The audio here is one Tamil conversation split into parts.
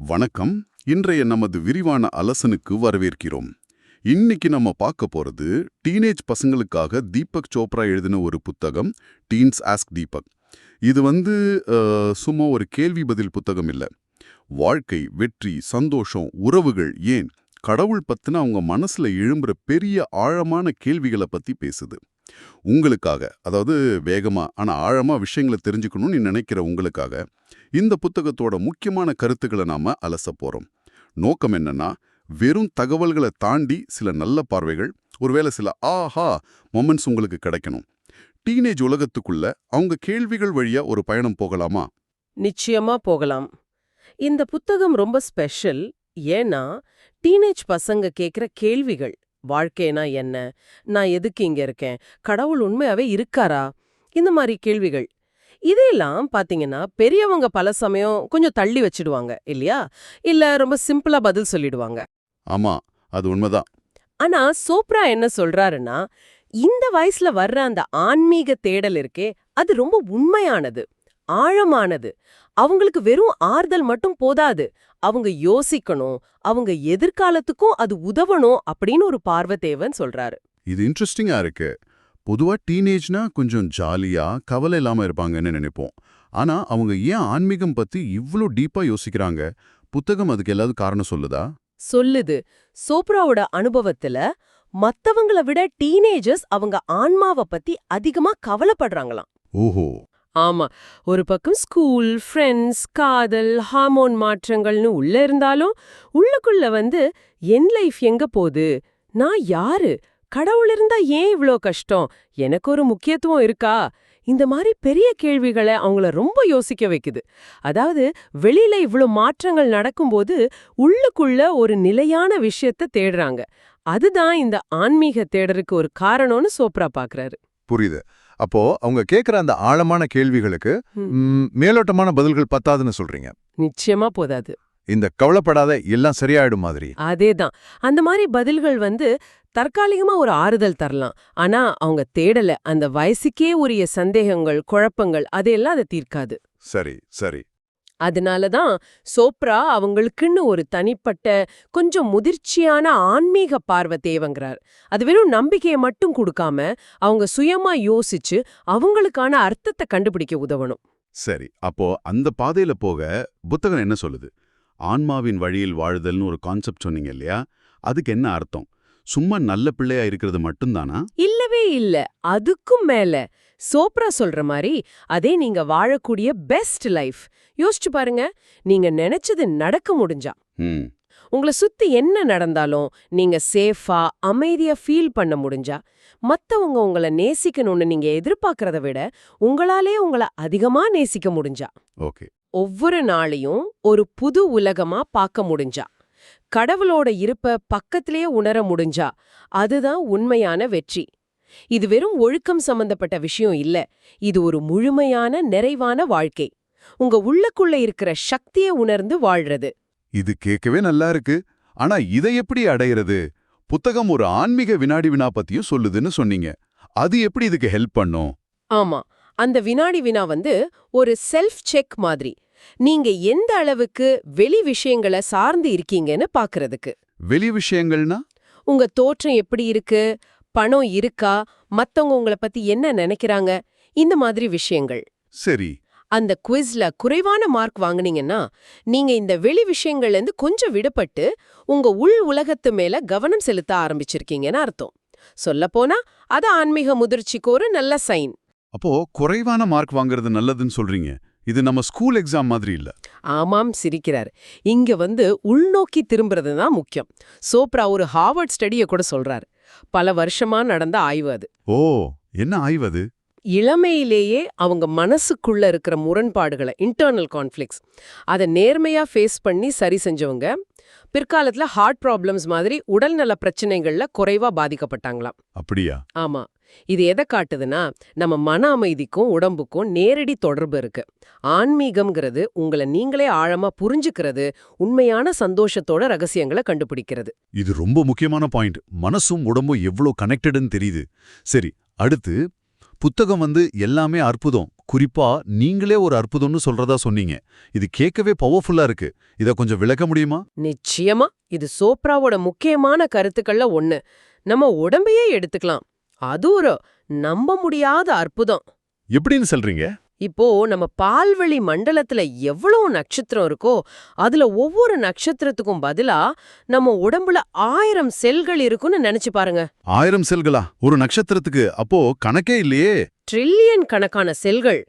வணக்கம். இன்றைய நமது விரிவான அலசனுக்கு வரவேற்கிறோம். இன்னைக்கு நம்ம பார்க்க போறது டீனேஜ் பசங்களுக்காக தீபக் சோப்ரா எழுதின ஒரு புத்தகம் டீன்ஸ் ஆஸ்க் தீபக். இது வந்து சும்மா ஒரு கேள்வி பதில் புத்தகம் இல்ல. வாழ்க்கை வெற்றி சந்தோஷம் உறவுகள் ஏன் கடவுள் பத்தின அவங்க மனசுல எழும்புற பெரிய ஆழமான கேள்விகளை பத்தி பேசுது. உங்களுக்காக அதாவது வேகமா ஆனா ஆழமா விஷயங்களை தெரிஞ்சுக்கணும்னு நினைக்கிற உங்களுக்காக இந்த புத்தகத்தோட முக்கியமான கருத்துக்களை நாம அலச போறோம். நோக்கம் என்னன்னா வெறும் தகவல்களை தாண்டி சில நல்ல பார்வைகள் ஒருவேளை சில ஆஹா மொமெண்ட்ஸ் உங்களுக்கு கிடைக்கணும். டீனேஜ் உலகத்துக்குள்ள அவங்க கேள்விகள் வழியா ஒரு பயணம் போகலாமா? நிச்சயமா போகலாம். இந்த புத்தகம் ரொம்ப ஸ்பெஷல். ஏன்னா டீனேஜ் பசங்க கேக்குற கேள்விகள் வாழ்க்கைனா என்ன? நான் எதுக்கு இங்க இருக்கேன்? கடவுள் உண்மையாவே இருக்காரா? இந்த மாதிரி கேள்விகள். இதையெல்லாம் பாத்தீங்கன்னா பெரியவங்க பல சமயம் கொஞ்சம் தள்ளி வச்சிடுவாங்க இல்லையா? இல்ல ரொம்ப சிம்பிளா பதில் சொல்லிடுவாங்க. ஆமா அது உண்மைதான். ஆனா சோப்ரா என்ன சொல்றாருன்னா இந்த வயசுல வர்ற அந்த ஆன்மீக தேடல் இருக்கே அது ரொம்ப உண்மையானது ஆழமானது. அவங்களுக்கு வெறும் ஆறுதல் மட்டும் போதாது. அவங்க யோசிக்கணும் அவங்க எதிர்காலத்துக்கும் அது உதவணும் அப்படின்னு ஒரு பார்வை தேவைன்னு சொல்றாரு. இது இன்ட்ரெஸ்டிங்கா இருக்கு. பொதுவா டீனேஜ்னா கொஞ்சம் ஜாலியா கவலை இல்லாம இருப்பாங்கன்னு நினைப்போம். ஆனா அவங்க ஏன் ஆன்மீகம் பத்தி இவ்ளோ டீப்பா யோசிக்கிறாங்க? புத்தகம் அதுக்கு எல்லாவது காரணம் சொல்லுதா? சொல்லுது. சோப்ராவோட அனுபவத்துல மத்தவங்கள விட டீனேஜர்ஸ் அவங்க ஆன்மாவை பத்தி அதிகமா கவலைப்படுறாங்களாம். ஓஹோ. ஆமா. ஒரு பக்கம் ஸ்கூல் ஃப்ரெண்ட்ஸ் காதல் ஹார்மோன் மாற்றங்கள்னு உள்ள இருந்தாலும் உள்ளுக்குள்ள வந்து என் லைஃப் எங்க போகுது? நான் யாரு? கடவுள் இருந்தா ஏன் இவ்ளோ கஷ்டம்? எனக்கு ஒரு முக்கியத்துவம் இருக்கா? இந்த மாதிரி பெரிய கேள்விகளை அவங்கள ரொம்ப யோசிக்க வைக்குது. அதாவது வெளியில இவ்ளோ மாற்றங்கள் நடக்கும்போது உள்ளுக்குள்ள ஒரு நிலையான விஷயத்த தேடுறாங்க. அதுதான் இந்த ஆன்மீக தேடருக்கு ஒரு காரணம்னு சோப்ரா பாக்குறாரு. புரியுது. அப்போ அவங்க கேக்குற அந்த ஆழமான கேள்விகளுக்கு மேலோட்டமான பதில்கள் பத்தாதுன்னு சொல்றீங்க. நிச்சயமா போதாது. இந்த கவலைப்படாத எல்லாம் சரியாயிடும் மாதிரி. அதேதான். அந்த மாதிரி பதில்கள் வந்து தற்காலிகமா ஒரு ஆறுதல் தரலாம். ஆனா அவங்க தேடல. அந்த வயசுக்கே உரிய சந்தேகங்கள் குழப்பங்கள் அதையெல்லாம் அதை தீர்க்காது. சரி சரி. அதனாலதான் சோப்ரா அவங்களுக்குன்னு ஒரு தனிப்பட்ட கொஞ்சம் முதிர்ச்சியான ஆன்மீக பார்வை தேவைங்கிறார். அது வெறும் நம்பிக்கையை மட்டும் கொடுக்காம அவங்க சுயமா யோசிச்சு அவங்களுக்கான அர்த்தத்தை கண்டுபிடிக்க உதவணும். சரி அப்போ அந்த பாதையில போக புத்தகம் என்ன சொல்லுது? ஆன்மாவின் வழியில் வாழுதல்னு ஒரு கான்செப்ட் சொன்னீங்க இல்லையா? அதுக்கு என்ன அர்த்தம்? சும்மா நல்ல பிள்ளையா இருக்கிறது மட்டும்தானா? இல்லவே இல்ல. அதுக்கும் மேல. சோப்ரா சொல்ற மாதிரி அதே நீங்க வாழக்கூடிய பெஸ்ட் லைஃப் யோசிச்சு பாருங்க. நீங்க நினைச்சது நடக்க முடிஞ்சா. உங்களை சுத்தி என்ன நடந்தாலும் நீங்க சேஃபா அமைதியா ஃபீல் பண்ண முடிஞ்சா மத்தவங்க உங்களை நேசிக்கணும்னு நீங்க எதிர்பார்க்கறத விட உங்களாலே உங்களை அதிகமா நேசிக்க முடிஞ்சா. ஓகே. ஒவ்வொரு நாளையும் ஒரு புது உலகமா பார்க்க முடிஞ்சா? கடவுளோட இருப்ப பக்கத்திலேயே உணர முடிஞ்சா? அதுதான் உண்மையான வெற்றி. இது வெறும் ஒழுக்கம் சம்பந்தப்பட்ட விஷயம் இல்ல. இது ஒரு முழுமையான நிறைவான வாழ்க்கை. உங்க உள்ளக்குள்ள இருக்கிற சக்தியை உணர்ந்து வாழ்றது. இது கேட்கவே நல்லா இருக்கு. ஆனா இதை எப்படி அடையிறது? புத்தகம் ஒரு ஆன்மீக வினாடி வினா பத்தியும் சொல்லுதுன்னு சொன்னீங்க. அது எப்படி இதுக்கு ஹெல்ப் பண்ணும்? ஆமா. அந்த வினாடி வினா வந்து ஒரு செல்ஃப் செக் மாதிரி. நீங்க எந்த அளவுக்கு வெளி விஷயங்களை சார்ந்து இருக்கீங்கன்னு பாக்குறதுக்கு. வெளி விஷயங்கள்னா? உங்க தோற்றம் எப்படி இருக்கு? பணம் இருக்கா? மத்தவங்க உங்கள பத்தி என்ன நினைக்கிறாங்க? இந்த மாதிரி விஷயங்கள். சரி. அந்த குவிஸ்ல குறைவான மார்க் வாங்குனீங்கன்னா நீங்க இந்த வெளி விஷயங்கள்ல இருந்து கொஞ்சம் விடுபட்டு உங்க உள் உலகத்து மேல கவனம் செலுத்த ஆரம்பிச்சிருக்கீங்கன்னு அர்த்தம். சொல்லப்போனா அது ஆன்மீக முதிர்ச்சிக்கு ஒரு நல்ல சைன் அப்போ குறைவான மார்க் வாங்குறது நல்லதுன்னு சொல்றீங்க. இது நம்ம ஸ்கூல் எக்ஸாம் மாதிரி இல்ல. ஆமாம் சிரிக்கிறார். இங்க வந்து உள்நோக்கி திரும்புறது தான் முக்கியம். சோப்ரா ஒரு ஹார்வர்ட் ஸ்டடியை கூட சொல்றாரு. பல வருஷமா நடந்த ஆய்வு அது. ஓ என்ன ஆய்வது இளமையிலேயே அவங்க மனசுக்குள்ள இருக்கிற முரண்பாடுகளை இன்டர்னல் கான்ஃப்ளிக்ஸ் அதை நேர்மையா ஃபேஸ் பண்ணி சரி செஞ்சவங்க பிற்காலத்துல ஹார்ட் ப்ராப்ளம்ஸ் மாதிரி உடல்நல பிரச்சனைகள்ல குறைவா பாதிக்கப்பட்டாங்களாம். அப்படியா? ஆமா. இது எதை காட்டுதுன்னா நம்ம மன அமைதிக்கும் உடம்புக்கும் நேரடி தொடர்பு இருக்கு. ஆன்மீகம்ங்கிறது உங்களை நீங்களே ஆழமா புரிஞ்சுக்கிறது உண்மையான சந்தோஷத்தோட ரகசியங்களை கண்டுபிடிக்கிறது. இது ரொம்ப முக்கியமான பாயிண்ட். மனசும் உடம்பும் எவ்வளோ கனெக்டட்னு தெரியுது. சரி அடுத்து புத்தகம் வந்து எல்லாமே அற்புதம். குறிப்பா நீங்களே ஒரு அற்புதம்னு சொல்றதா சொன்னீங்க. இது கேட்கவே பவர்ஃபுல்லா இருக்கு. இத கொஞ்சம் விளக்க முடியுமா? நிச்சயமா. இது சோப்ராவோட முக்கியமான கருத்துக்கள்ல ஒண்ணு. நம்ம உடம்பையே எடுத்துக்கலாம். அது ஒரு நம்ப முடியாத அற்புதம். எப்படின்னு சொல்றீங்க? இப்போ நம்ம பால்வெளி மண்டலத்துல எவ்வளவு நட்சத்திரம் இருக்கோ அதுல ஒவ்வொரு நட்சத்திரத்துக்கும் பதிலா நம்ம உடம்புல ஆயிரம் செல்கள் இருக்குன்னு நினைச்சு பாருங்க. ஆயிரம் செல்களா? ஒரு நட்சத்திரத்துக்கு அப்போ கணக்கே இல்லையே. ட்ரில்லியன் கணக்கான செல்கள்.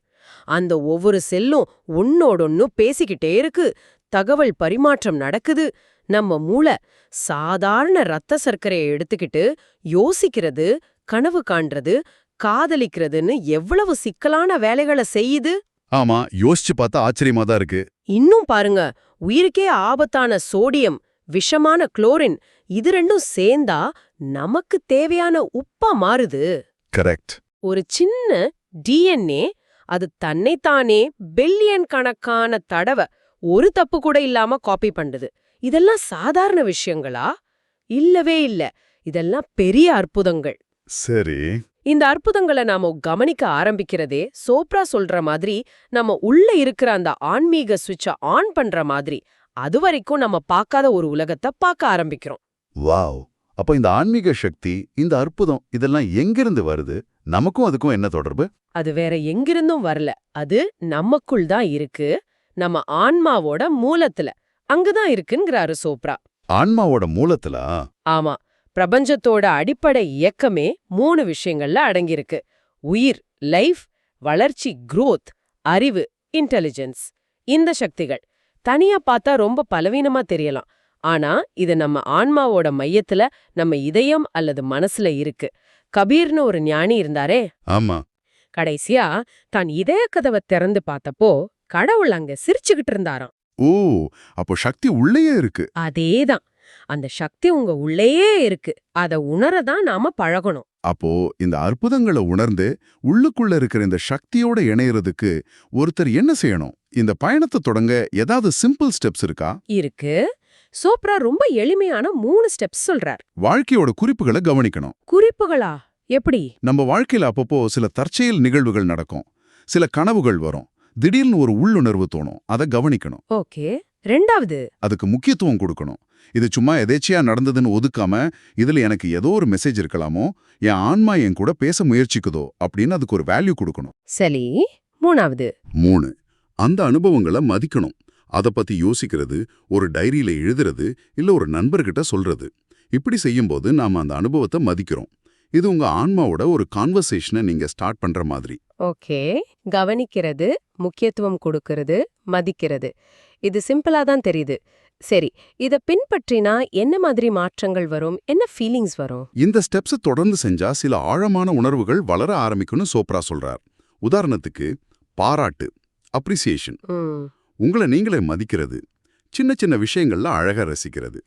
அந்த ஒவ்வொரு செல்லும் ஒன்னோடொன்னு பேசிக்கிட்டே இருக்கு. தகவல் பரிமாற்றம் நடக்குது. நம்ம மூளை சாதாரண ரத்த சர்க்கரையை எடுத்துக்கிட்டு யோசிக்கிறது கனவு காண்றது காதலிக்கிறதுன்னு எவ்வளவு சிக்கலான வேலைகளை செய்யுது? ஆமா யோசிச்சு பார்த்தா ஆச்சரியமா தான் இருக்கு. இன்னும் பாருங்க உயிருக்கே ஆபத்தான சோடியம் விஷமான குளோரின் இது ரெண்டும் சேர்ந்தா நமக்கு தேவையான உப்பா மாறுது. கரெக்ட். ஒரு சின்ன டிஎன்ஏ அது தன்னைத்தானே பில்லியன் கணக்கான தடவை ஒரு தப்பு கூட இல்லாம காப்பி பண்ணுது. இதெல்லாம் சாதாரண விஷயங்களா? இல்லவே இல்ல. இதெல்லாம் பெரிய அற்புதங்கள். சரி. இந்த அற்புதங்களை நாம கவனிக்க ஆரம்பிக்கிறதே சோப்ரா சொல்ற மாதிரி நம்ம உள்ள இருக்கிற அந்த ஆன்மீக சுவிட்ச ஆன் பண்ற மாதிரி. அது வரைக்கும் நம்ம பார்க்காத ஒரு உலகத்தை பார்க்க ஆரம்பிக்கிறோம். வாவ். அப்போ இந்த ஆன்மீக சக்தி இந்த அற்புதம் இதெல்லாம் எங்கிருந்து வருது? நமக்கும் அதுக்கும் என்ன தொடர்பு? அது வேற எங்கிருந்தும் வரல. அது நமக்குள் தான் இருக்கு. நம்ம ஆன்மாவோட மூலத்துல. அங்கதான் இருக்குங்கிறாரு சோப்ரா. ஆன்மாவோட மூலத்துல? ஆமா. பிரபஞ்சத்தோட அடிப்படை இயக்கமே மூணு விஷயங்கள்ல அடங்கியிருக்கு. உயிர் லைஃப் வளர்ச்சி growth அறிவு இன்டெலிஜென்ஸ் இந்த சக்திகள். தனியா பார்த்தா ரொம்ப பலவீனமா தெரியலாம். ஆனா இது நம்ம ஆன்மாவோட மையத்துல நம்ம இதயம் அல்லது மனசுல இருக்கு. கபீர்னு ஒரு ஞானி இருந்தாரே? ஆமா. கடைசியா தான் இதய கதவை திறந்து பார்த்தப்போ கடவுள் அங்க சிரிச்சுக்கிட்டு இருந்தாராம். ஓ அப்போ சக்தி உள்ளேயே இருக்கு. அதேதான். அந்த சக்தி உங்க உள்ளேயே இருக்கு. அத உணரதான் நாம பழகணும். அப்போ இந்த அற்புதங்களை உணர்ந்து உள்ளுக்குள்ள இருக்கிற இந்த சக்தியோட இணையறதுக்கு ஒருத்தர் என்ன செய்யணும்? இந்த பயணத்தை தொடங்க ஏதாவது சிம்பிள் ஸ்டெப்ஸ் இருக்கா? இருக்கு. சோப்ரா ரொம்ப எளிமையான மூணு ஸ்டெப்ஸ் சொல்றார். வாழ்க்கையோட குறிப்புகளை கவனிக்கணும். குறிப்புகளா? எப்படி? நம்ம வாழ்க்கையில அப்பப்போ சில தற்செயல் நிகழ்வுகள் நடக்கும். சில கனவுகள் வரும். திடீர்னு ஒரு உள்ளுணர்வு தோணும். அதை கவனிக்கணும். ஓகே. ரெண்டாவது. அதுக்கு முக்கியத்துவம் கொடுக்கணும். இது சும்மா எதேச்சியா நடந்ததுன்னு ஒதுக்காம இதுல எனக்கு ஏதோ ஒரு மெசேஜ் இருக்கலாமோ? என் ஆன்மா என் கூட பேச முயற்சிக்குதோ? அப்படின்னு அதுக்கு ஒரு வேல்யூ கொடுக்கணும். சரி மூணாவது. மூணு அந்த அனுபவங்களை மதிக்கணும். அத பத்தி யோசிக்கிறது ஒரு டைரியில எழுதுறது இல்ல ஒரு நண்பர்கிட்ட சொல்றது. இப்படி செய்யும்போது நாம அந்த அனுபவத்தை மதிக்கிறோம். இது உங்க ஆன்மாவோட ஒரு கான்வர்சேஷனை நீங்க ஸ்டார்ட் பண்ற மாதிரி. ஓகே. கவனிக்கிறது முக்கியத்துவம் கொடுக்கிறது மதிக்கிறது. இது சிம்பிளா தான் தெரியுது. சரி இத பின்பற்றினா என்ன மாதிரி மாற்றங்கள் வரும்? என்ன ஃபீலிங்ஸ் வரும்? இந்த ஸ்டெப்ஸ் தொடர்ந்து செஞ்சா சில ஆழமான உணர்வுகள் வளர ஆரம்பிக்கும்னு சோப்ரா சொல்றார். உதாரணத்துக்கு பாராட்டு அப்ரிசியேஷன் உங்களை நீங்களே மதிக்கிறது. சின்ன சின்ன விஷயங்கள்ல அழகா ரசிக்கிறது.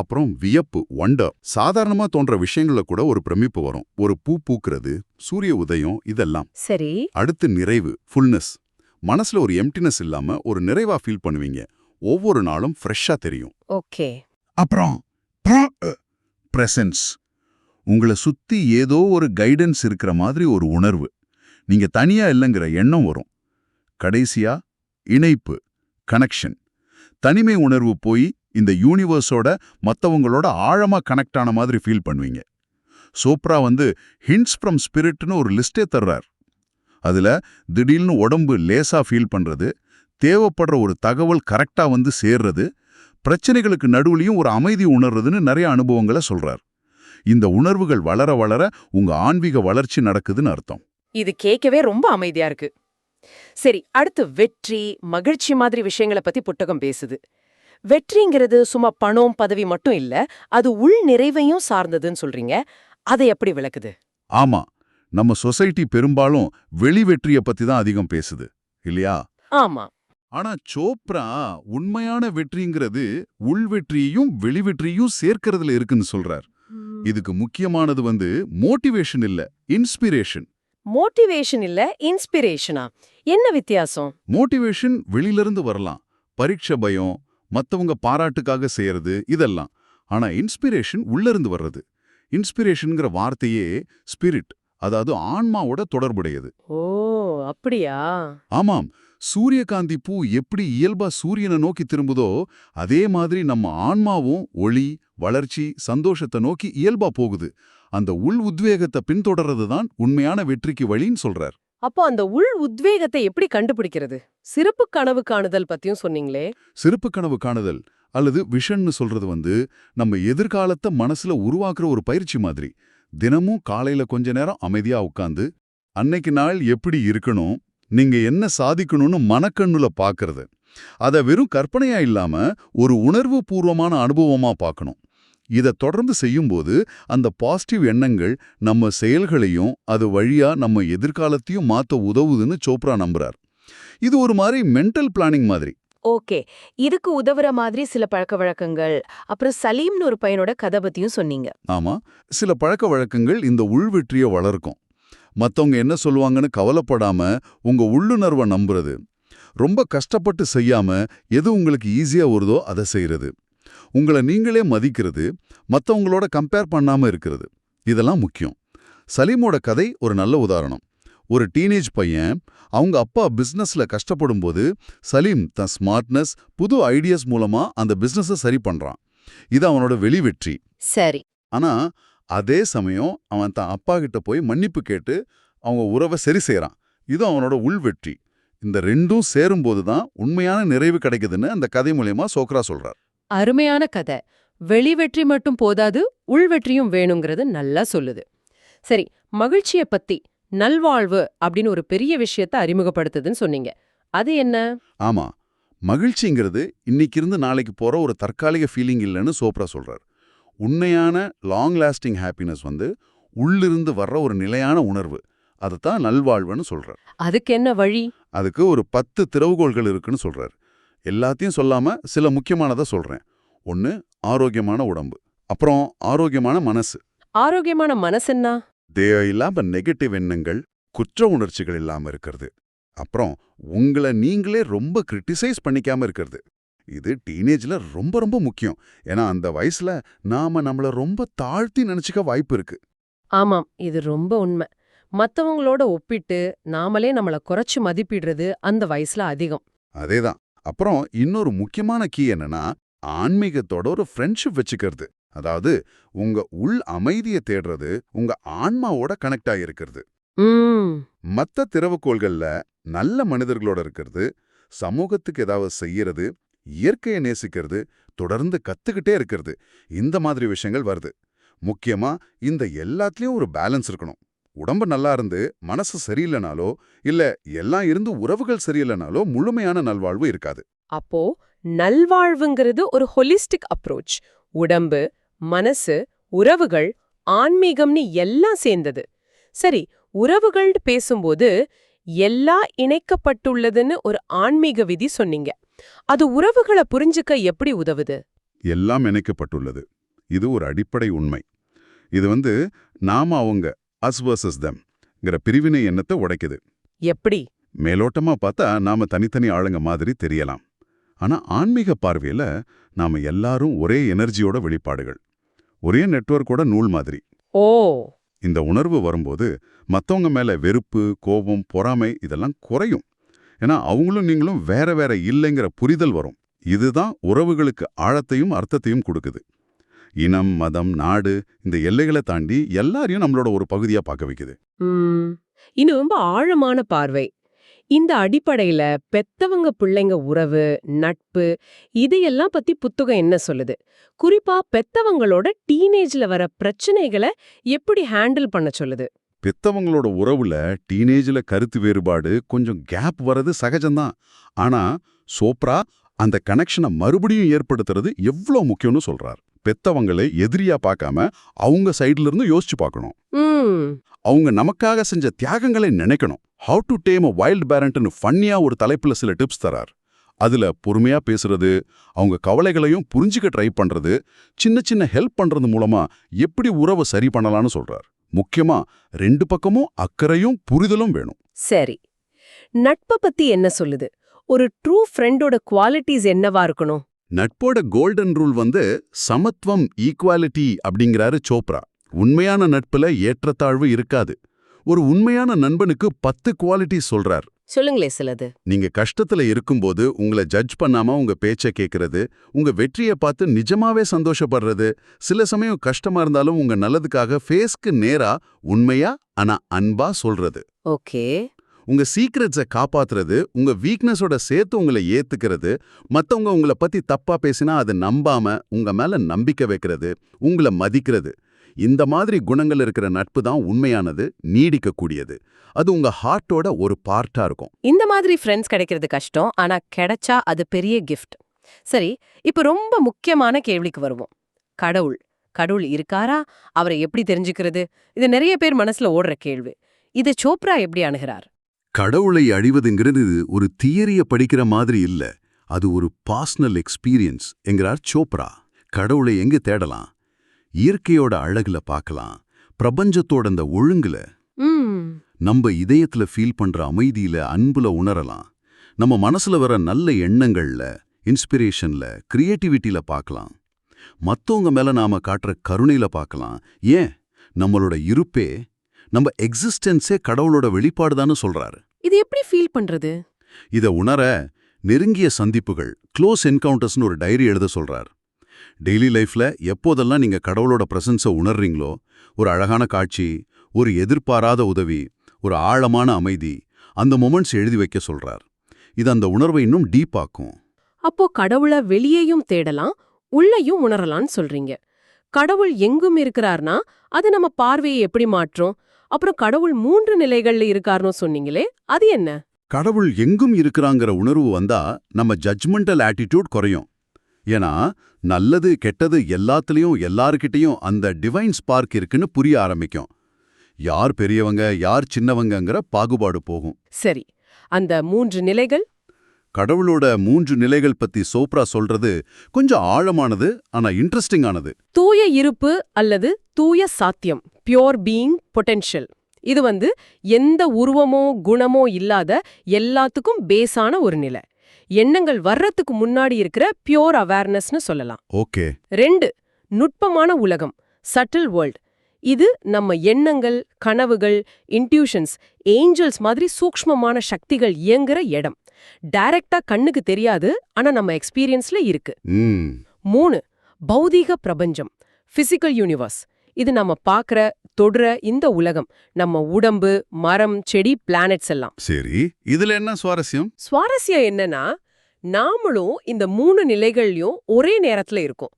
அப்புறம் வியப்பு வண்டர் சாதாரணமா தோன்ற விஷயங்கள்ல கூட ஒரு பிரமிப்பு வரும். ஒரு பூ பூக்கிறது சூரிய உதயம் இதெல்லாம். சரி. அடுத்து நிறைவு ஃபுல்னஸ் மனசுல ஒரு எம்டினஸ் இல்லாம ஒரு நிறைவா ஃபீல் பண்ணுவீங்க. ஒவ்வொரு நாளும் ஃப்ரெஷ்ஷா தெரியும். ஓகே. அப்புறம் பிரசன்ஸ் உங்களை சுத்தி ஏதோ ஒரு கைடன்ஸ் இருக்கிற மாதிரி ஒரு உணர்வு. நீங்க தனியா இல்லைங்கிற எண்ணம் வரும். கடைசியா இணைப்பு கனெக்ஷன் தனிமை உணர்வு போய் இந்த யூனிவர்ஸோட மத்தவங்களோட ஆழமா கனெக்ட் ஆன மாதிரி ஃபீல் பண்ணுவீங்க. சோப்ரா வந்து ஹிண்ட்ஸ் ஃப்ரம் ஸ்பிரிட்னு ஒரு லிஸ்டே தர்றார். அதுல திடீர்னு உடம்பு லேசா ஃபீல் பண்றது தேவைப்படுற ஒரு தகவல் கரெக்டா வந்து சேர்றது பிரச்சனைகளுக்கு நடுவுலையும் ஒரு அமைதி உணர்றதுன்னு நிறைய அனுபவங்களை சொல்றார். இந்த உணர்வுகள் வளர வளர உங்க ஆன்மீக வளர்ச்சி நடக்குதுன்னு அர்த்தம். இது கேட்கவே ரொம்ப அமைதியா இருக்கு. சரி அடுத்து வெற்றி மகிழ்ச்சி மாதிரி விஷயங்களை பத்தி புத்தகம் பேசுது. வெற்றிங்கிறது சும்மா பணம் பதவி மட்டும் இல்ல அது உள் நிறைவையும் சார்ந்ததுன்னு சொல்றீங்க. அதை எப்படி விளக்குது? ஆமா நம்ம சொசைட்டி பெரும்பாலும் வெளி வெற்றிய பத்தி தான் அதிகம் பேசுது இல்லையா? ஆமா. ஆனா சோப்ரா உண்மையான வெற்றிங்கிறது உள் வெற்றியையும் வெளி வெற்றியையும் சேர்க்கறதுல இருக்குன்னு சொல்றார். இதுக்கு முக்கியமானது வந்து மோட்டிவேஷன் இல்ல இன்ஸ்பிரேஷன். மோட்டிவேஷன் இல்ல இன்ஸ்பிரேஷனா? என்ன வித்தியாசம்? மோட்டிவேஷன் வெளியிலிருந்து வரலாம். பரீட்சை பயம் மத்தவங்க பாராட்டுக்காக செய்யறது இதெல்லாம். ஆனா இன்ஸ்பிரேஷன் உள்ள இருந்து வர்றது. இன்ஸ்பிரேஷன்ங்கிற வார்த்தையே ஸ்பிரிட் அதாவது ஆன்மாவோட தொடர்புடையது. ஓ அப்படியா? ஆமாம். சூரியகாந்தி பூ எப்படி இயல்பா சூரியனை நோக்கி திரும்புதோ அதே மாதிரி நம்ம ஆன்மாவும் ஒளி வளர்ச்சி சந்தோஷத்தை நோக்கி இயல்பா போகுது. அந்த உள் உத்வேகத்தை பின்தொடர்றது தான் உண்மையான வெற்றிக்கு வழின்னு சொல்றார். அப்போ அந்த உள் உத்வேகத்தை எப்படி கண்டுபிடிக்கிறது? சிறப்பு கனவு காணுதல் பத்தியும் சொன்னீங்களே. சிறப்பு கனவு காணுதல் அல்லது விஷன்னு சொல்றது வந்து நம்ம எதிர்காலத்தை மனசுல உருவாக்குற ஒரு பயிற்சி மாதிரி. தினமும் காலையில கொஞ்ச நேரம் அமைதியா உட்காந்து அன்னைக்கு நாள் எப்படி இருக்கணும் நீங்க என்ன சாதிக்கணும்னு மனக்கண்ணுல பாக்குறது. அத வெறும் கற்பனையா இல்லாம ஒரு உணர்வு பூர்வமான அனுபவமா பார்க்கணும் இத தொடர்ந்து செய்யும்போது அந்த பாசிட்டிவ் எண்ணங்கள் நம்ம செயல்களையும் அது வழியா நம்ம எதிர்காலத்தையும் மாத்த உதவுதுன்னு சோப்ரா நம்புறார். இது ஒரு மாதிரி மென்டல் பிளானிங் மாதிரி. ஓகே. இதுக்கு உதவுற மாதிரி சில பழக்க வழக்கங்கள் அப்புறம் சலீம்னு ஒரு பையனோட கதை பத்தியும் சொன்னீங்க. ஆமா. சில பழக்க வழக்கங்கள் இந்த உள்வெற்றியை வளர்க்கும். மத்தவங்க என்ன சொல்லுவாங்கன்னு கவலைப்படாம உங்க உள்ளுணர்வை நம்புறது. ரொம்ப கஷ்டப்பட்டு செய்யாம எது உங்களுக்கு ஈஸியா வருதோ அதை செய்யறது உங்களை நீங்களே மதிக்கிறது மத்தவங்களோட கம்பேர் பண்ணாம இருக்கிறது. இதெல்லாம் முக்கியம். சலீமோட கதை ஒரு நல்ல உதாரணம். ஒரு டீனேஜ் பையன் அவங்க அப்பா பிசினஸ்ல கஷ்டப்படும்போது சலீம் தன் ஸ்மார்ட்னஸ் புது ஐடியாஸ் மூலமா அந்த பிசினஸை சரி பண்றான். இது அவனோட வெளி வெற்றி. சரி. ஆனா அதே சமயம் அவன் தன் அப்பா கிட்ட போய் மன்னிப்பு கேட்டு அவங்க உறவை சரி செய்றான். இது அவனோட உள் வெற்றி. இந்த ரெண்டும் சேரும்போது தான் உண்மையான நிறைவு கிடைக்குதுன்னு அந்த கதை மூலியமா சோக்ரா சொல்றார். அருமையான கதை. வெளி வெற்றி மட்டும் போதாது உள் வெற்றியும் வேணுங்கிறது நல்லா சொல்லுது. சரி மகிழ்ச்சிய பத்தி நல்வாழ்வு அப்படின்னு ஒரு பெரிய விஷயத்த அறிமுகப்படுத்துதுன்னு சொன்னீங்க. அது என்ன? ஆமா மகிழ்ச்சிங்கிறது இன்னைக்கு இருந்து நாளைக்கு போற ஒரு தற்காலிக ஃபீலிங் இல்லைன்னு சோப்ரா சொல்றார். உண்மையான லாங் லாஸ்டிங் ஹாப்பினஸ் வந்து உள்ளிருந்து வர்ற ஒரு நிலையான உணர்வு. அதைத்தான் நல்வாழ்வுன்னு சொல்றார். அதுக்கு என்ன வழி? அதுக்கு ஒரு பத்து திறவுகோள்கள் இருக்குன்னு சொல்றார். எல்லாத்தையும் சொல்லாம சில முக்கியமானதை சொல்றேன். ஒன்னு ஆரோக்கியமான உடம்பு. அப்புறம் ஆரோக்கியமான மனசு. ஆரோக்கியமான மனசென்னா தேவையில்லாம நெகட்டிவ் எண்ணங்கள் குற்ற உணர்ச்சிகள் இல்லாம இருக்கிறது. அப்புறம் உங்களை நீங்களே ரொம்ப கிரிட்டிசைஸ் பண்ணிக்காம இருக்கிறது. இது டீனேஜ்ல ரொம்ப ரொம்ப முக்கியம். ஏன்னா அந்த வயசுல நாம நம்மள ரொம்ப தாழ்த்தி நினைச்சுக்க வாய்ப்பு இருக்கு. ஆமாம் இது ரொம்ப உண்மை. மத்தவங்களோட ஒப்பிட்டு நாமளே நம்மள குறைச்சு மதிப்பிடுறது அந்த வயசுல அதிகம். அதேதான். அப்புறம் இன்னொரு முக்கியமான கீ என்னன்னா ஆன்மீகத்தோட ஒரு ஃப்ரெண்ட்ஷிப் வச்சுக்கிறது. அதாவது உங்க உள் அமைதியை தேடுறது உங்க ஆன்மாவோட கனெக்ட் ஆகியிருக்கிறது ம். மத்த திறவுகோள்கள்ல நல்ல மனிதர்களோட இருக்கிறது சமூகத்துக்கு ஏதாவது செய்யறது இயற்கையை நேசிக்கிறது தொடர்ந்து கத்துக்கிட்டே இருக்கிறது. இந்த மாதிரி விஷயங்கள் வருது. முக்கியமா இந்த எல்லாத்துலயும் ஒரு பேலன்ஸ் இருக்கணும். உடம்பு நல்லா இருந்து மனசு சரியில்லைனாலோ இல்ல எல்லாம் இருந்து உறவுகள் சரியில்லைனாலோ முழுமையான நல்வாழ்வு இருக்காது. அப்போ நல்வாழ்வுங்கிறது ஒரு ஹொலிஸ்டிக் அப்ரோச் உடம்பு மனசு உறவுகள் ஆன்மீகம்னு எல்லாம் சேர்ந்தது. சரி உறவுகள் பேசும்போது எல்லா இணைக்கப்பட்டுள்ளதுன்னு ஒரு ஆன்மீக விதி சொன்னீங்க. அது உறவுகளை புரிஞ்சுக்க எப்படி உதவுது? எல்லாம் இணைக்கப்பட்டுள்ளது. இது ஒரு அடிப்படை உண்மை. இது வந்து நாம அவங்க அஸ் வர்சஸ் தம்ங்கிற பிரிவினை எண்ணத்தை உடைக்குது. எப்படி? மேலோட்டமா பார்த்தா நாம தனித்தனி ஆளுங்க மாதிரி தெரியலாம். ஆனா ஆன்மீக பார்வையில நாம எல்லாரும் ஒரே எனர்ஜியோட வெளிப்பாடுகள். ஒரே நெட்வொர்க்கோட நூல் மாதிரி. ஓ! இந்த உணர்வு வரும்போது மத்தவங்க மேல வெறுப்பு கோபம் பொறாமை இதெல்லாம் குறையும். ஏன்னா அவங்களும் நீங்களும் வேற வேற இல்லைங்கிற புரிதல் வரும். இதுதான் உறவுகளுக்கு ஆழத்தையும் அர்த்தத்தையும் கொடுக்குது. இனம் மதம் நாடு இந்த எல்லைகளை தாண்டி எல்லாரையும் நம்மளோட ஒரு பகுதியா பார்க்க வைக்குது. ம். இன்னும் ரொம்ப ஆழமான பார்வை. இந்த அடிப்படையில பெத்தவங்க பிள்ளைங்க உறவு நட்பு இதையெல்லாம் பத்தி புத்தகம் என்ன சொல்லுது? குறிப்பா பெத்தவங்களோட டீனேஜ்ல வர பிரச்சனைகளை எப்படி ஹேண்டில் பண்ண சொல்லுது? பெத்தவங்களோட உறவுல டீனேஜ்ல கருத்து வேறுபாடு கொஞ்சம் கேப் வர்றது சகஜம்தான். ஆனா சோப்ரா அந்த கனெக்ஷனை மறுபடியும் ஏற்படுத்துறது எவ்வளோ முக்கியம்னு சொல்றார். பெத்தவங்களை எதிரியா பார்க்காம அவங்க சைடுல இருந்து யோசிச்சு பார்க்கணும். அவங்க நமக்காக செஞ்ச தியாகங்களை நினைக்கணும். How to tame a wild பேரண்ட்னு ஃபன்னியா ஒரு தலைப்புல சில டிப்ஸ் தரார். அதுல பொறுமையா பேசுறது அவங்க கவலைகளையும் புரிஞ்சுக்க ட்ரை பண்றது சின்ன சின்ன ஹெல்ப் பண்றது மூலமா எப்படி உறவை சரி பண்ணலாம்னு சொல்றார். முக்கியமா ரெண்டு பக்கமும் அக்கறையும் புரிதலும் வேணும். சரி. நட்பை பத்தி என்ன சொல்லுது? ஒரு ட்ரூ ஃப்ரெண்டோட குவாலிட்டிஸ் என்னவா இருக்கணும்? நட்போட கோல்டன் ரூல் வந்து சமத்துவம் ஈக்குவாலிட்டி அப்படிங்கிறாரு சோப்ரா. உண்மையான நட்புல ஏற்றத்தாழ்வு இருக்காது. ஒரு உண்மையான நண்பனுக்கு பத்து குவாலிட்டி சொல்றார். சொல்லுங்களே சிலது. நீங்க கஷ்டத்துல இருக்கும்போது உங்களை ஜட்ஜ் பண்ணாம உங்க பேச்ச கேக்குறது உங்க வெற்றியை பார்த்து நிஜமாவே சந்தோஷப்படுறது சில சமயம் கஷ்டமா இருந்தாலும் உங்க நல்லதுக்காக ஃபேஸ்க்கு நேரா உண்மையா ஆனா அன்பா சொல்றது. ஓகே. உங்க சீக்ரெட்ஸை காப்பாத்துறது உங்க வீக்னஸோட சேர்த்து உங்களை ஏத்துக்கிறது மத்தவங்க உங்களை பத்தி தப்பா பேசினா அதை நம்பாம உங்க மேல நம்பிக்கை வைக்கிறது உங்களை மதிக்கிறது. இந்த மாதிரி குணங்கள் இருக்கிற நட்பு தான் உண்மையானது நீடிக்கக்கூடியது. அது உங்க ஹார்ட்டோட ஒரு பார்ட்டா இருக்கும். இந்த மாதிரி ஃப்ரெண்ட்ஸ் கிடைக்கிறது கஷ்டம் ஆனா கிடைச்சா அது பெரிய கிஃப்ட் சரி இப்ப ரொம்ப முக்கியமான கேள்விக்கு வருவோம். கடவுள் கடவுள் இருக்காரா? அவரை எப்படி தெரிஞ்சுக்கிறது? இது நிறைய பேர் மனசுல ஓடுற கேள்வி. இதை சோப்ரா எப்படி அணுகிறார்? கடவுளை அழிவதுங்கிறது ஒரு தியரிய படிக்கிற மாதிரி இல்ல. அது ஒரு பர்சனல் எக்ஸ்பீரியன்ஸ் என்கிறார் சோப்ரா. கடவுளை எங்க தேடலாம்? இயற்கையோட அழகுல பார்க்கலாம் பிரபஞ்சத்தோட அந்த ஒழுங்குல நம்ம இதயத்துல ஃபீல் பண்ற அமைதியில அன்புல உணரலாம். நம்ம மனசுல வர நல்ல எண்ணங்கள்ல இன்ஸ்பிரேஷன்ல கிரியேட்டிவிட்டில பார்க்கலாம் மத்தவங்க மேல நாம காட்டுற கருணையில பார்க்கலாம் ஏன்? நம்மளோட இருப்பே நம்ம எக்ஸிஸ்டன்ஸே கடவுளோட வெளிப்பாடுதான்னு சொல்றாரு. இது எப்படி ஃபீல் பண்றது? இத உணர நெருங்கிய சந்திப்புகள் க்ளோஸ் என்கவுண்டர்ஸ்னு ஒரு டைரி எழுத சொல்றார். டெய்லி லைஃப்ல எப்போதெல்லாம் நீங்க கடவுளோட பிரசன்ஸை உணர்றீங்களோ ஒரு அழகான காட்சி ஒரு எதிர்பாராத உதவி ஒரு ஆழமான அமைதி அந்த மொமெண்ட்ஸ் எழுதி வைக்க சொல்றார். இது அந்த உணர்வை இன்னும் டீப்பாக்கும் அப்போ கடவுளை வெளியேயும் தேடலாம் உள்ளேயும் உணரலாம்னு சொல்றீங்க. கடவுள் எங்கும் இருக்கிறார்னா அது நம்ம பார்வையை எப்படி மாற்றும்? அப்புறம் கடவுள் மூன்று நிலைகள்ல இருக்காருன்னு சொன்னீங்களே அது என்ன? கடவுள் எங்கும் இருக்கிறாங்கிற உணர்வு வந்தா நம்ம ஜட்ஜ்மெண்டல் ஆட்டிடியூட் குறையும். ஏன்னா நல்லது கெட்டது எல்லாத்துலயும் எல்லாருக்கிட்டையும் அந்த டிவைன் ஸ்பார்க் இருக்குன்னு புரிய ஆரம்பிக்கும். யார் பெரியவங்க யார் சின்னவங்கங்கிற பாகுபாடு போகும். சரி அந்த மூன்று நிலைகள்? கடவுளோட மூன்று நிலைகள் பத்தி சோப்ரா சொல்றது கொஞ்சம் ஆழமானது ஆனா இன்ட்ரெஸ்டிங்கானது தூய இருப்பு அல்லது தூய சாத்தியம் பியோர் பீயிங் பொட்டென்ஷியல் இது வந்து எந்த உருவமோ குணமோ இல்லாத எல்லாத்துக்கும் பேஸான ஒரு நிலை. எண்ணங்கள் வர்றதுக்கு முன்னாடி இருக்கிற பியோர் அவேர்னஸ்னு சொல்லலாம். ஓகே. ரெண்டு நுட்பமான உலகம் சட்டில் வேர்ல்ட் இது நம்ம எண்ணங்கள் கனவுகள் இன்ட்யூஷன்ஸ் ஏஞ்சல்ஸ் மாதிரி சூக்ஷ்மமான சக்திகள் இயங்குற இடம். டைரக்டா கண்ணுக்கு தெரியாது ஆனா நம்ம எக்ஸ்பீரியன்ஸ்ல இருக்கு. மூணு பௌதீக பிரபஞ்சம் பிசிக்கல் யூனிவர்ஸ் இது நம்ம பார்க்கற தொடுற இந்த உலகம். நம்ம உடம்பு மரம் செடி பிளானட்ஸ் எல்லாம். சரி இதுல என்ன சுவாரஸ்யம்? சுவாரஸ்யம் என்னன்னா நாமளும் இந்த மூணு நிலைகள்லயும் ஒரே நேரத்துல இருக்கோம்.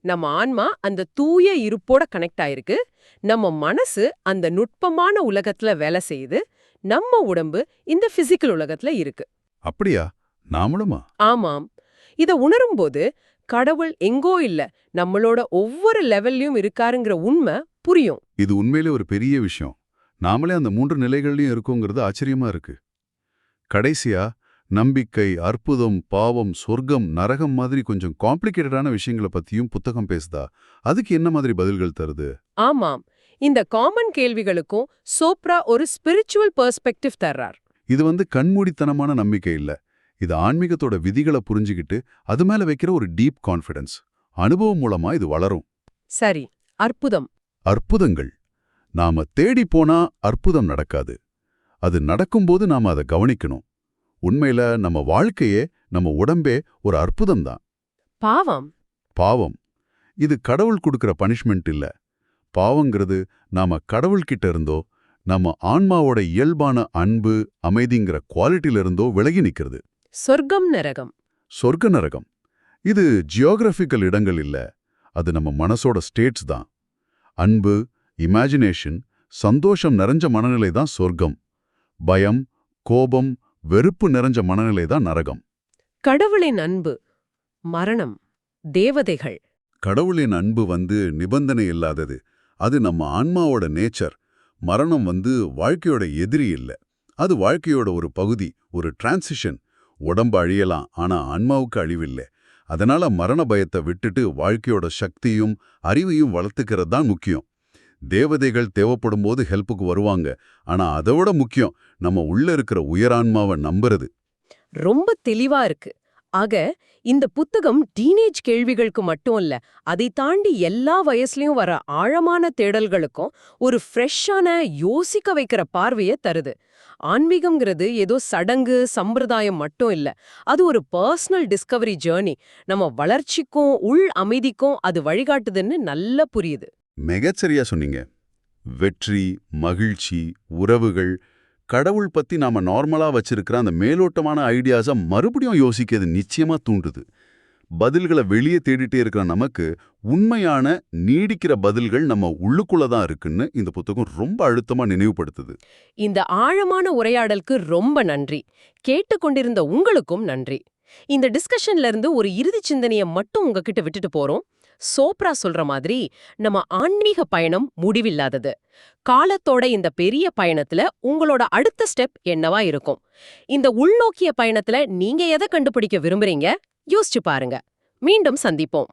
நம்ம ஆன்மா அந்த தூய இருப்போட கனெக்ட் ஆயிருக்கு. நம்ம மனசு அந்த நுட்பமான உலகத்துல வேலை செய்யுது. நம்ம உடம்பு இந்த பிசிக்கல் உலகத்துல இருக்கு. அப்படியா? நாமளுமா? ஆமாம். இத உணரும்போது கடவுள் எங்கோ இல்ல. நம்மளோட ஒவ்வொரு லெவல்லயும் இருக்காருங்கிற உண்மை புரியும். இது உண்மையிலே ஒரு பெரிய விஷயம். நாமளே அந்த மூன்று நிலைகள்லயும் இருக்கோங்கிறது ஆச்சரியமா இருக்கு. கடைசியா நம்பிக்கை அற்புதம் பாவம் சொர்க்கம் நரகம் மாதிரி கொஞ்சம் காம்ப்ளிகேட்டடான விஷயங்களை பத்தியும் புத்தகம் பேசுதா? அதுக்கு என்ன மாதிரி பதில்கள் தருது? ஆமாம். இந்த காமன் கேள்விகளுக்கும் சோப்ரா ஒரு ஸ்பிரிச்சுவல் பெர்ஸ்பெக்டிவ் தர்றார். இது வந்து கண்மூடித்தனமான நம்பிக்கை இல்ல. இது ஆன்மீகத்தோட விதிகளை புரிஞ்சுக்கிட்டு அது மேல வைக்கிற ஒரு டீப் கான்ஃபிடன்ஸ். அனுபவம் மூலமா இது வளரும். சரி அற்புதம். அற்புதங்கள். நாம தேடி போனா அற்புதம் நடக்காது. அது நடக்கும்போது நாம அதை கவனிக்கணும். உண்மையில நம்ம வாழ்க்கையே நம்ம உடம்பே ஒரு அற்புதம் தான். பாவம். பாவம். இது கடவுள் கொடுக்கிற பனிஷ்மெண்ட் இல்ல. பாவங்கிறது நாம கடவுள்கிட்ட இருந்தோ நம்ம ஆன்மாவோட இயல்பான அன்பு அமைதிங்கிற குவாலிட்டில இருந்தோ விலகி நிக்கிறது. சொர்க்கம் நரகம். சொர்க்க நரகம். இது ஜியோகிராபிக்கல் இடங்கள் இல்ல. அது நம்ம மனசோட ஸ்டேட்ஸ் தான். அன்பு இமேஜினேஷன் சந்தோஷம் நிறைஞ்ச மனநிலை தான் சொர்க்கம். பயம் கோபம் வெறுப்பு நிறைஞ்ச மனநிலை தான் நரகம். கடவுளின் அன்பு மரணம் தேவதைகள். கடவுளின் அன்பு வந்து நிபந்தனை இல்லாதது. அது நம்ம ஆன்மாவோட நேச்சர் மரணம் வந்து வாழ்க்கையோட எதிரி இல்ல. அது வாழ்க்கையோட ஒரு பகுதி ஒரு டிரான்சிஷன் உடம்பு அழியலாம். ஆனா ஆன்மாவுக்கு அழிவில்லை. அதனால மரண பயத்தை விட்டுட்டு வாழ்க்கையோட சக்தியும் அறிவையும் வளர்த்துக்கிறது தான் முக்கியம். தேவதைகள் தேவைப்படும் போது ஹெல்ப்புக்கு வருவாங்க. ஆனா அதோட முக்கியம் நம்ம உள்ள இருக்கிற உயரான்மாவை நம்புறது. ரொம்ப தெளிவா இருக்கு. ஆக இந்த புத்தகம் டீனேஜ் கேள்விகளுக்கு மட்டும் இல்ல அதை தாண்டி எல்லா வயசுலயும் வர ஆழமான தேடல்களுக்கும் ஒரு ஃப்ரெஷ்ஷான யோசிக்க வைக்கிற பார்வைய தருது. ஆன்மீகம்ங்கிறது ஏதோ சடங்கு சம்பிரதாயம் மட்டும் இல்ல அது ஒரு பர்சனல் டிஸ்கவரி ஜேர்னி நம்ம வளர்ச்சிக்கும் உள் அமைதிக்கும் அது வழிகாட்டுதுன்னு நல்லா புரியுது. மிகச்சரியா சொன்னீங்க. வெற்றி மகிழ்ச்சி உறவுகள் கடவுள் பத்தி நாம நார்மலா வச்சிருக்கிற அந்த மேலோட்டமான ஐடியாஸ மறுபடியும் யோசிக்கிறது நிச்சயமா தூண்டுது. பதில்களை வெளியே தேடிட்டே இருக்கிற நமக்கு உண்மையான நீடிக்கிற பதில்கள் நம்ம உள்ளுக்குள்ள தான் இருக்குன்னு இந்த புத்தகம் ரொம்ப அழுத்தமா நினைவுபடுத்துது. இந்த ஆழமான உரையாடலுக்கு ரொம்ப நன்றி. கேட்டுக்கொண்டிருந்த உங்களுக்கும் நன்றி. இந்த டிஸ்கஷன்ல இருந்து ஒரு இறுதி சிந்தனைய மட்டும் உங்ககிட்ட விட்டுட்டு போறோம். சோப்ரா சொல்ற மாதிரி நம்ம ஆன்மீக பயணம் முடிவில்லாதது. காலத்தோட இந்த பெரிய பயணத்துல உங்களோட அடுத்த ஸ்டெப் என்னவா இருக்கும்? இந்த உள்நோக்கிய பயணத்துல நீங்க எதை கண்டுபிடிக்க விரும்புறீங்க? யோசிச்சு பாருங்க. மீண்டும் சந்திப்போம்.